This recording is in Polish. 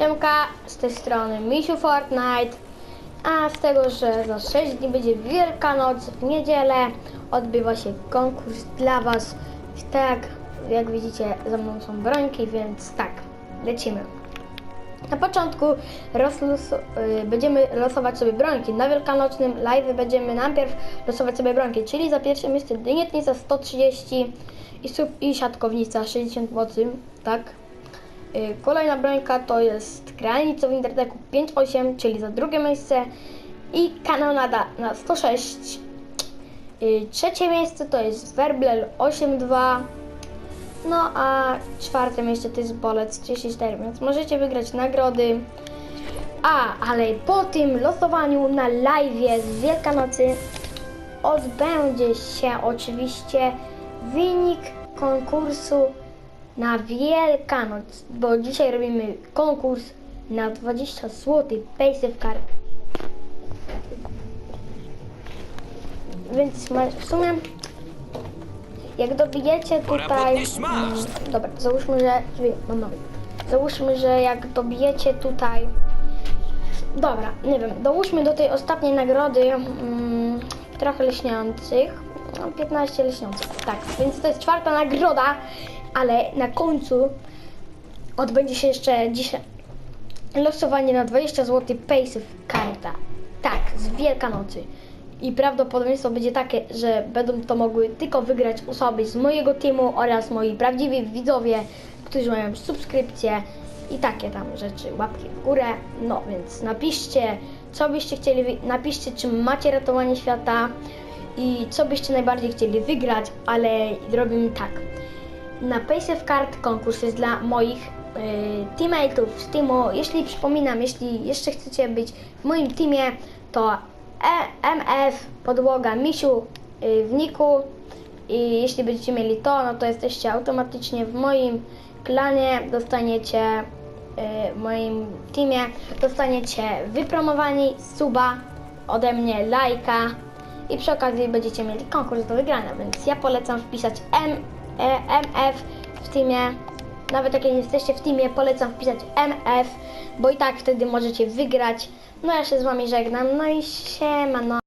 Siemka, z tej strony Misiu Fortnite, a z tego, że za 6 dni będzie Wielkanoc, w niedzielę odbywa się konkurs dla Was. Tak, jak widzicie, za mną są brońki, więc tak, lecimy. Na początku y, będziemy losować sobie bronki. Na wielkanocnym live będziemy najpierw losować sobie bronki, czyli za pierwsze miejsce dynietnica 130 i, sub, i siatkownica 60 mocy, tak. Y, Kolejna brońka to jest granico w internetu 5.8, czyli za drugie miejsce i kanonada na 106. Y, Trzecie miejsce to jest Werblel 8.2. No a czwarte miejsce to jest Bolec 34, więc możecie wygrać nagrody. A, ale po tym losowaniu na live z Wielkanocy odbędzie się oczywiście wynik konkursu na Wielkanoc, bo dzisiaj robimy konkurs na 20 zł Paysafe Card. Więc ma- w sumie jak dobijecie tutaj. Mm, dobra, załóżmy, że. Mam nowy. Załóżmy, że jak dobijecie tutaj. Dobra, nie wiem, dołóżmy do tej ostatniej nagrody mm, trochę leśniących. No, 15 leśniących. Tak, więc to jest czwarta nagroda, ale na końcu odbędzie się jeszcze dzisiaj losowanie na 20 zł Paysafe karta. Tak, z Wielkanocy. I prawdopodobieństwo będzie takie, że będą to mogły tylko wygrać osoby z mojego teamu oraz moi prawdziwi widzowie, którzy mają subskrypcje i takie tam rzeczy, łapki w górę. No więc napiszcie, co byście chcieli, napiszcie, czy macie ratowanie świata i co byście najbardziej chcieli wygrać, ale robimy tak. Na Paysafe Card konkurs jest dla moich y, teammateów z teamu. Jeśli przypominam, jeśli jeszcze chcecie być w moim teamie, to e, MF, podłoga, misiu y, w niku. I jeśli będziecie mieli to, no to jesteście automatycznie w moim klanie, dostaniecie w moim teamie, dostaniecie wypromowani suba ode mnie, lajka i przy okazji będziecie mieli konkurs do wygrania, więc ja polecam wpisać M, MF w teamie. Nawet jak nie jesteście w teamie, polecam wpisać MF, bo i tak wtedy możecie wygrać. No ja się z wami żegnam, no i siema, no.